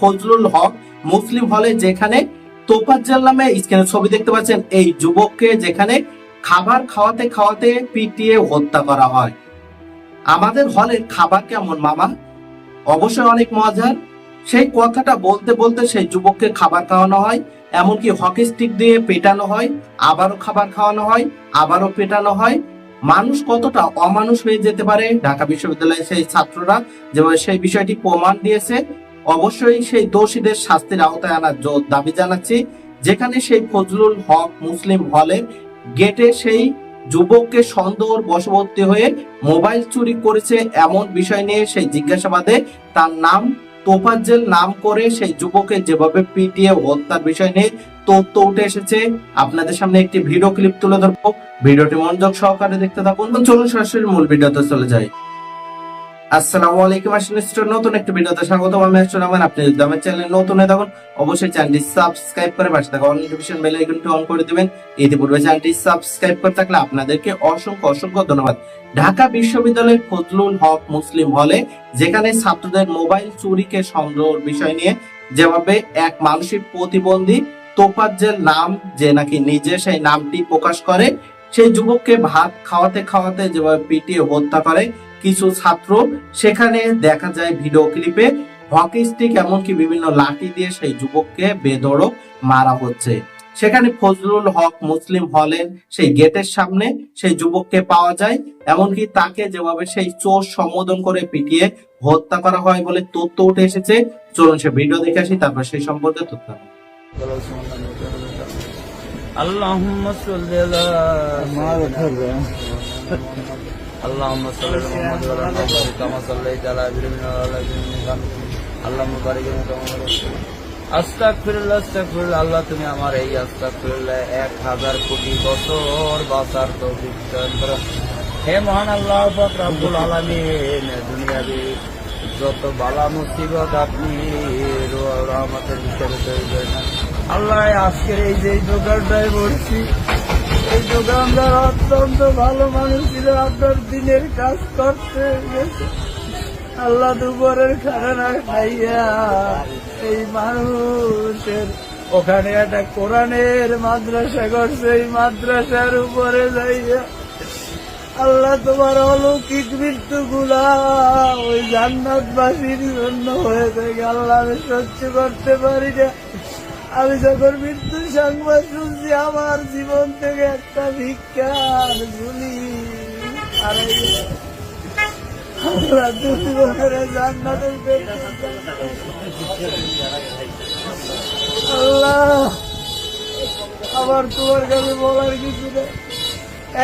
ফজলুল হক মুসলিম হলে যেখানে ছবি দেখতে পাচ্ছেন এই যুবককে যেখানে খাবার খাওয়াতে খাওয়াতে পিটিয়ে হত্যা করা হয়। আমাদের হলের খাবার কেমন মামা? অবশ্যই অনেক মজার। সেই কথাটা বলতে বলতে সেই যুবককে খাবার খাওয়ানো হয়, এমনকি হকি স্টিক দিয়ে পেটানো হয়, আবারও খাবার খাওয়ানো হয়, আবারও পেটানো হয়। মানুষ কতটা অমানুষ হয়ে যেতে পারে? ঢাকা বিশ্ববিদ্যালয়ের সেই ছাত্ররা যেভাবে সেই বিষয়টি প্রমাণ দিয়েছে, অবশ্যই সেই দোষীদের শাস্তির আওতায় আনার জোর দাবি জানাচ্ছি। যেখানে সেই ফজলুল হক মুসলিম হলে গেটে সেই যুবককে সন্দেহ বশবর্তী হয়ে মোবাইল চুরি করেছে এমন বিষয় নিয়ে সেই জিজ্ঞাসাবাদে তার নাম তোফাজ্জেল নাম করে সেই যুবকের যেভাবে পিটিয়ে হত্যার বিষয় নিয়ে তথ্য উঠে এসেছে, আপনাদের সামনে একটি ভিডিও ক্লিপ তুলে ধরবো। ভিডিওটি মনোযোগ সহকারে দেখতে থাকুন। চলুন সরাসরি মূল ভিডিওতে চলে যাই। আসসালামু আলাইকুম আসলে নতুন ভিডিওতে স্বাগত আমি আসলে আমার আপনি যদি আমার চ্যানেলে নতুন হয়ে অবশ্যই চ্যানেলটি সাবস্ক্রাইব করে পাশে থাকা নোটিফিকেশন বেল আইকনটি অন করে ইতিপূর্বে চ্যানেলটি সাবস্ক্রাইব করে থাকলে আপনাদেরকে অসংখ্য অসংখ্য ধন্যবাদ। ঢাকা বিশ্ববিদ্যালয়ের ফজলুল হক মুসলিম হলে, যেখানে ছাত্রদের মোবাইল চুরিকে সংগ্রহের বিষয় নিয়ে যেভাবে এক মানসিক প্রতিবন্ধী তোফাজ্জেল নাম, যে নাকি নিজে সেই নামটি প্রকাশ করে, সেই যুবককে ভাত খাওয়াতে খাওয়াতে যেভাবে পিটিয়ে হত্যা করে কিছু ছাত্র সেখানে দেখা যায় ভিডিও ক্লিপে হকি স্টিক এমনকি বিভিন্ন লাঠি দিয়ে সেই যুবককে বেধড়ক মারা হচ্ছে। সেখানে ফজলুল হক মুসলিম হলেন সেই গেটের সামনে সেই যুবককে পাওয়া যায়। এমনকি তাকে যেভাবে সেই চোর সম্বোধন করে পিটিয়ে হত্যা করা হয় বলে তথ্য উঠে এসেছে। চলুন সে ভিডিও দেখে আসি তারপর সেই সম্পর্কে তথ্য আল্লাহ اللهم صل على محمد وعلى ال محمد كما صليت على ابراهيم وعلى ال ابراهيم انك حميد مجيد اللهم بارك لنا كما باركت আস্তাগফিরুল্লাহ আস্তাগফিরুল্লাহ আল্লাহ তুমি আমার এই আস্তাগফিরুল্লাহ এক হাজার কোটি বছর বাঁচার তৌফিক দান করো হে মহান আল্লাহ পাক রব্বুল আলামিন দুনিয়াবি যত বালা মুসিবত আপনি র- রহমতের ভিতরে তৈরি করেন আল্লাহ আজকের এই যে দোকানটায় বলছি এই দোকানদার অত্যন্ত ভালো মানুষ ছিল, আপনার দিনের কাজ করতে আল্লাহ দুপুরের খানা খাইয়া এই মানুষের ওখানে একটা কোরআনের মাদ্রাসা করছে, এই মাদ্রাসার উপরে যাইয়া আল্লাহ তোমার অলৌকিক মৃত্যু গুলা ওই জান্নাতবাসীর জন্য হয়ে থাকে। আল্লাহ আমি সহ্য করতে পারি না। আমি যখন মৃত্যুর সংবাদ শুনছি, আমার জীবন থেকে একটা ভিক্ষার ঝুলি। আল্লাহ আবার তোমার কাছে বলার কিছু নেই।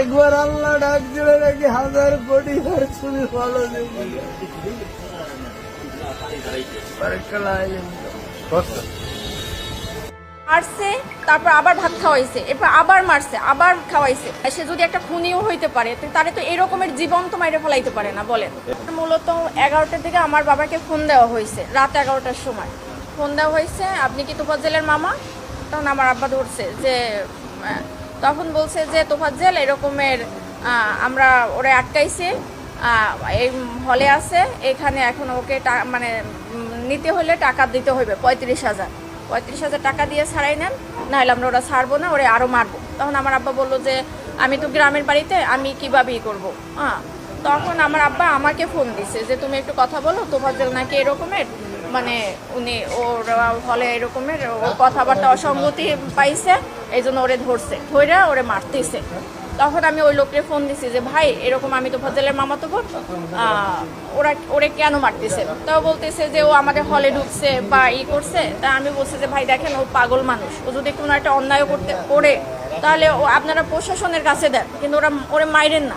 একবার আল্লাহ ডাক দিলে নাকি হাজার কোটি হার ছবি ভালো মারছে, তারপর আবার ভাত খাওয়াইছে, এরপর আবার মারছে, আবার খাওয়াইছে। সে যদি একটা খুনিও হইতে পারে তারে তো এরকমের জীবন তো মাইরে ফেলাইতে পারে না, বলেন। মূলত এগারোটার দিকে আমার বাবাকে ফোন দেওয়া হয়েছে, রাত এগারোটার সময়। ফোন দেওয়া হয়েছে, আপনি কি তোফাজ্জেলের মামা? তখন আমার আব্বা ধরছে যে তখন বলছে যে, তোফাজ্জেল এরকমের আমরা ওরে আটকাইছে এই হলে আছে, এখানে এখন ওকে মানে নিতে হলে টাকা দিতে হইবে, পঁয়ত্রিশ হাজার। পঁয়ত্রিশ হাজার টাকা দিয়ে ছাড়াই নেন, নাহলে আমরা ওরা ছাড়বো না, ওরে আরও মারবো। তখন আমার আব্বা বলল যে, আমি তো গ্রামের বাড়িতে, আমি কীভাবে ই করব? হ্যাঁ। তখন আমার আব্বা আমাকে ফোন দিছে যে, তুমি একটু কথা বলো, তোমার নাকি এরকমের? মানে উনি ওর হলে এরকমের কথাবার্তা অসঙ্গতি পাইছে এই জন্য ওরে ধরছে ধরে ওরে মারতেছে। তখন আমি ওই লোককে ফোন দিছি যে, ভাই, এরকম আমি তো ফজলের মামা তো ওরা ওরে কেন মারতেছে? তো বলতেছে যে, ও আমাদের হলে ঢুকছে বা ই করছে। তা আমি বলছি যে, ভাই, দেখেন, ও পাগল মানুষ। ও যদি কোনো একটা অন্যায় করতে, করে, তাহলে ও আপনারা প্রশাসনের কাছে দেন। কিন্তু ওরা, ওরে মাইরেন না।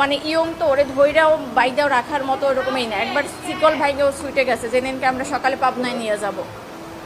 মানে ইয়ং তো ওরে ধৈরাও বাইদাও রাখার মতো ওরকমই না। একবার সিকল ভাইকেও সুইটে গেছে যে দিনকে আমরা সকালে পাবনায় নিয়ে যাব।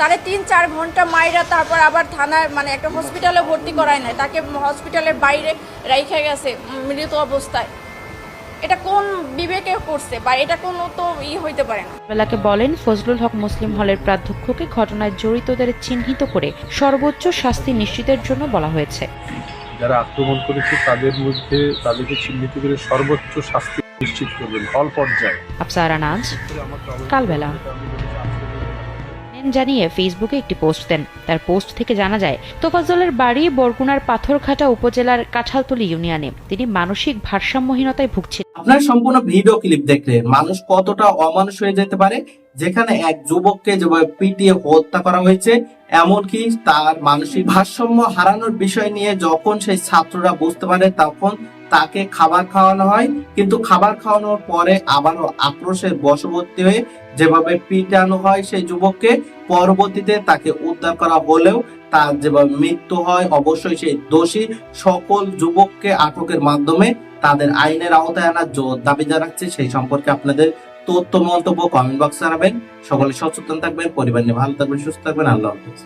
তারে তিন চার ঘণ্টা মাইরা তারপর আবার থানায় মানে একটা হসপিটালে ভর্তি করায় নাই। তাকে হসপিটালের বাইরে রাইখে গেছে মৃত অবস্থায়। এটা কোন বিবেকে করছে বা এটা কোনো তো ই হইতে পারে না। বেলাকে বলেন ফজলুল হক মুসলিম হলের প্রাধ্যক্ষকে ঘটনায় জড়িতদের চিহ্নিত করে সর্বোচ্চ শাস্তি নিশ্চিতের জন্য বলা হয়েছে। যারা আক্রমণ করেছে তাদের মধ্যে তাদেরকে চিহ্নিত করে সর্বোচ্চ শাস্তি নিশ্চিত করবেন হল পর্যায়ে। আফসারা নাজ কালবেলা। জানিয়ে ফেসবুকে একটি পোস্ট দেন। তার পোস্ট থেকে জানা যায়, তোফাজ্জলের বাড়ি বরগুনার পাথরঘাটা উপজেলার কাঁঠালতলী ইউনিয়নে। তিনি মানসিক ভারসাম্যহীনতায় ভুগছিলেন। আপনার সম্পূর্ণ ভিডিও ক্লিপ দেখলে মানুষ কতটা অমানুষ হয়ে যেতে পারে? যেখানে এক যুবককে যেভাবে পিটিয়ে হত্যা করা হয়েছে, এমনকি তার মানসিক ভারসাম্য হারানোর বিষয় নিয়ে যখন সেই ছাত্ররা বুঝতে পারে তখন তাকে খাবার খাওয়ানো হয়। কিন্তু খাবার খাওয়ানোর পরে আবারও আক্রোশের বশবর্তী হয়ে যেভাবে পিটানো হয় সেই যুবককে, পরবর্তীতে তাকে উদ্ধার করা হলেও তার যেভাবে মৃত্যু হয়, অবশ্যই সেই দোষী সকল যুবককে আটকের মাধ্যমে তাদের আইনের আওতায় আনার জোর দাবি জানাচ্ছে। সেই সম্পর্কে আপনাদের তথ্য, মন্তব্য কমেন্ট বক্সে জানাবেন। সকলে সচেতন থাকবেন, পরিবার নিয়ে ভালো থাকবেন, সুস্থ থাকবেন। আল্লাহ হাফেজ।